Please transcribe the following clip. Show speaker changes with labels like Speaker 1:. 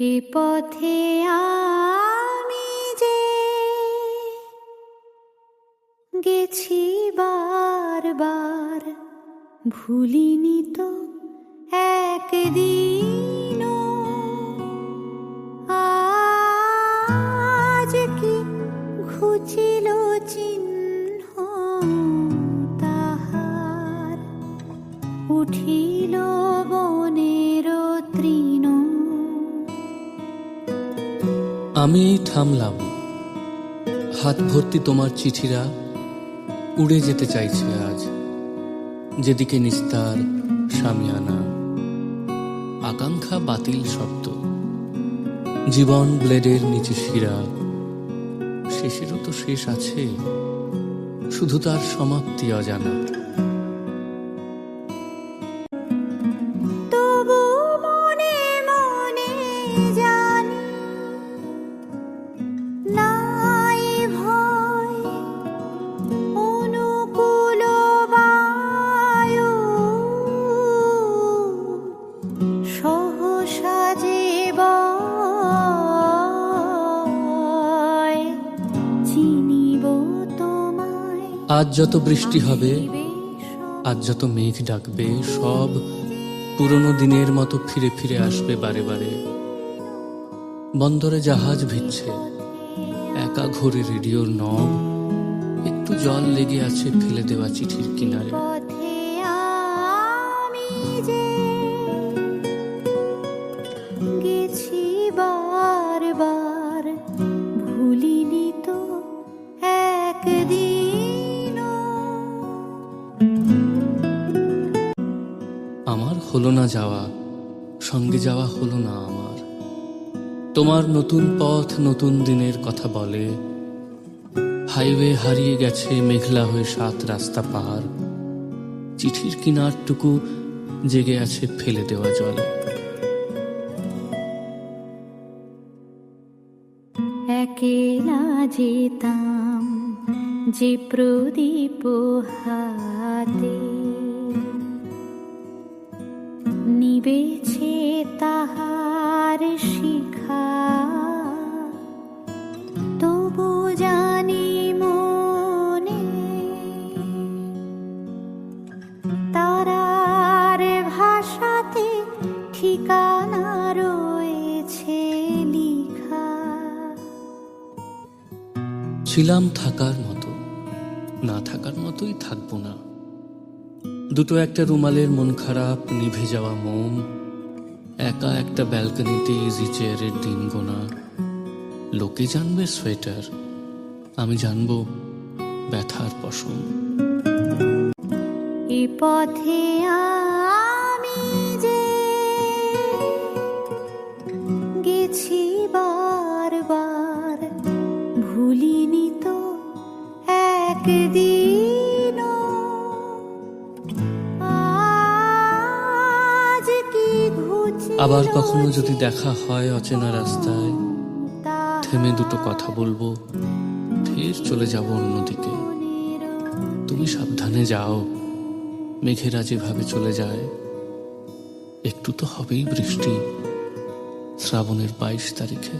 Speaker 1: এ পথে আমি যে গেছি বারবার, ভুলিনি তো একদিন আজ কি ঘুচিল চিহ্ন তাহার? উঠিল বনের তৃণ
Speaker 2: আমি থামলাম। হাত ভর্তি তোমার চিঠিরা উড়ে যেতে চাইছে আজ। যেদিকে নিস্তার সামিয়ানা আকাঙ্ক্ষা বাতিল শব্দ। জীবন ব্লেডের নিচে শিরা। শেষেরও তো শেষ আছে। শুধু তার সমাপ্তি অজানা। আজ যত বৃষ্টি হবে, আজ যত মেঘ ডাকবে, সব পুরনো দিনের মতো ফিরে ফিরে আসবে বারে বারে। বন্দরে জাহাজ ভিজছে, একা ঘোরে রেডিওর নব, একটু জল লেগে আছে ফেলে দেওয়া চিঠির কিনারে। আমার হলো না যাওয়া, সঙ্গে যাওয়া হলো না আমার। তোমার নতুন পথ নতুন দিনের কথা বলে, হাইওয়ে হারিয়ে গেছে মেঘলা হয়ে সাত রাস্তা পার। চিঠির কিনারটুকু জেগে আছে ফেলে দেওয়া জলে।
Speaker 1: যেতাম যে প্রদীপ হাতে নিবেছে তাহার শিখা। তবু জানি মনে তারার ভাষাতে ঠিকানা রয়েছে লিখা।
Speaker 2: ছিলাম থাকার মতো, না থাকার মতোই থাকব না। দুটো একটা রুমালের মন খারাপ, নিভে যাওয়া মোম, একা একটা ব্যালকনিতে ইজি চেয়ারের দিন গোনা। লোকে জানবে সোয়েটার, আমি জানব ব্যথার পশম।
Speaker 1: এ পথে আমি যে গেছি বারবার, ভুলিনি তো একদিন।
Speaker 2: আবার কখনো যদি দেখা হয় অচেনা রাস্তায়, থেমে দুটো কথা বলব, ফের চলে যাব অন্যদিকে। তুমি সাবধানে যাও, মেঘেরা যেভাবে চলে যায়। একটু তো হবেই বৃষ্টি, শ্রাবণের বাইশ তারিখে।